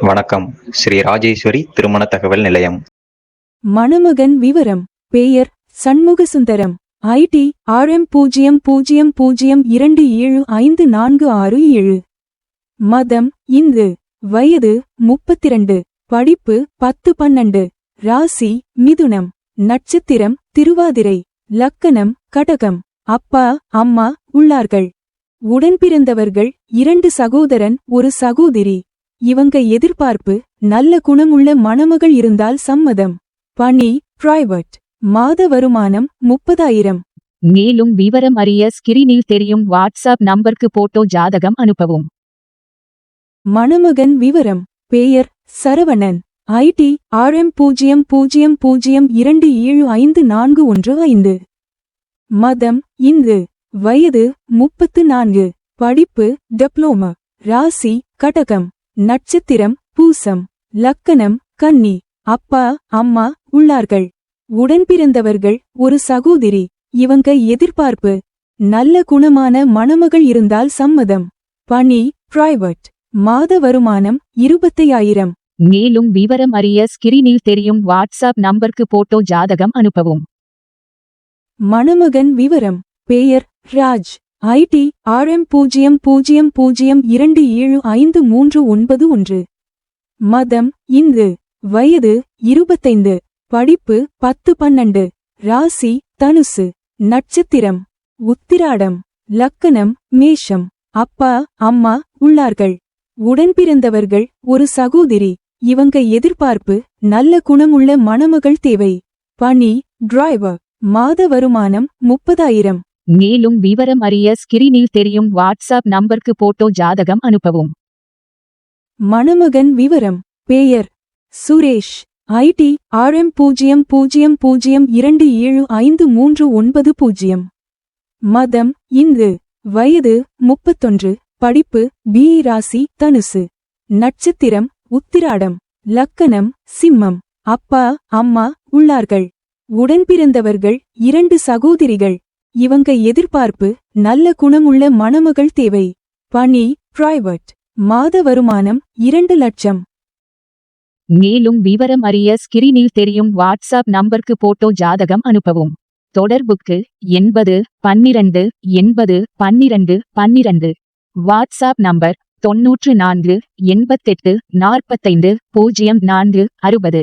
வணக்கம். ஸ்ரீ ராஜேஸ்வரி திருமண தகவல் நிலையம். மணமகன் விவரம். பெயர் சண்முகசுந்தரம். ஐடி ஆர்எம் பூஜ்ஜியம் பூஜ்ஜியம் பூஜ்ஜியம் இரண்டு ஏழு ஐந்து நான்கு ஆறு ஏழு. மதம் இந்து. வயது முப்பத்திரண்டு. படிப்பு பத்து பன்னெண்டு. ராசி மிதுனம். நட்சத்திரம் திருவாதிரை. லக்கணம் கடகம். அப்பா அம்மா உள்ளார்கள். உடன்பிறந்தவர்கள் இரண்டு சகோதரன் ஒரு சகோதரி. இவங்க எதிர்பார்ப்பு நல்ல குணமுள்ள மணமகள் இருந்தால் சம்மதம். பணி பிரைவேட் மாத வருமானம் முப்பதாயிரம். மேலும் விவரம் அறிய ஸ்கிரீனில் தெரியும் வாட்ஸ்அப் நம்பருக்கு போட்டோ ஜாதகம் அனுப்பவும். மணமகன் விவரம் பெயர் சரவணன். ஐடி ஆர்எம் பூஜ்ஜியம் பூஜ்ஜியம் பூஜ்ஜியம் இரண்டு ஏழு ஐந்து நான்கு ஒன்று ஐந்து. மதம் இந்து. வயது முப்பத்து நான்கு. படிப்பு டிப்ளோமா ராசி கடகம் நட்சத்திரம் பூசம் லக்கணம் கன்னி அப்பா அம்மா உள்ளார்கள். உடன்பிறந்தவர்கள் ஒரு சகோதரி. இவங்க எதிர்பார்ப்பு. நல்ல குணமான மணமகள் இருந்தால் சம்மதம். பணி பிரைவேட் மாத வருமானம் இருபத்தையாயிரம். மேலும் விவரம் அறிய ஸ்கிரீனில் தெரியும் வாட்ஸ்அப் நம்பருக்கு போட்டோ ஜாதகம் அனுப்பவும். மணமகன் விவரம். பெயர் ராஜ். ஐடி ஆர்எம் பூஜ்ஜியம் பூஜ்ஜியம் பூஜ்ஜியம் இரண்டு ஏழு ஐந்து மூன்று ஒன்பது ஒன்று. மதம் இந்து வயது இருபத்தைந்து. படிப்பு பத்து பன்னெண்டு. ராசி தனுசு. நட்சத்திரம் உத்திராடம். லக்கணம் மேஷம். அப்பா அம்மா உள்ளார்கள். உடன்பிறந்தவர்கள் ஒரு சகோதரி. இவங்க எதிர்பார்ப்பு நல்ல குணமுள்ள மணமகள் தேவை. பணி டிரைவர் மாத வருமானம் முப்பதாயிரம். மேலும் விவரம் அறிய ஸ்கிரீனில் தெரியும் வாட்ஸ்அப் நம்பருக்கு போட்டோ ஜாதகம் அனுப்பவும். மணமகன் விவரம் பெயர் சுரேஷ் ஐடி ஆர்எம் பூஜ்ஜியம் பூஜ்ஜியம் பூஜ்ஜியம் இரண்டு ஏழு ஐந்து மூன்று ஒன்பது பூஜ்ஜியம். மதம் இந்து வயது முப்பத்தொன்று படிப்பு பி ராசி தனுசு. நட்சத்திரம் உத்திராடம் லக்கணம் சிம்மம். அப்பா அம்மா உள்ளார்கள். உடன்பிறந்தவர்கள் இரண்டு சகோதரிகள். இவங்க எதிர்பார்ப்பு நல்ல குணமுள்ள மணமகள் தேவை. பணி பிரைவட் மாத வருமானம் இரண்டு லட்சம். மேலும் விவரம் அறிய ஸ்கிரீனில் தெரியும் வாட்ஸ்அப் நம்பருக்கு போட்டோ ஜாதகம் அனுப்பவும். தொடர்புக்கு எண்பது பன்னிரண்டு எண்பது பன்னிரண்டு பன்னிரண்டு. வாட்ஸ்அப் நம்பர் தொன்னூற்று நான்கு எண்பத்தெட்டு நாற்பத்தைந்து பூஜ்ஜியம் நான்கு அறுபது.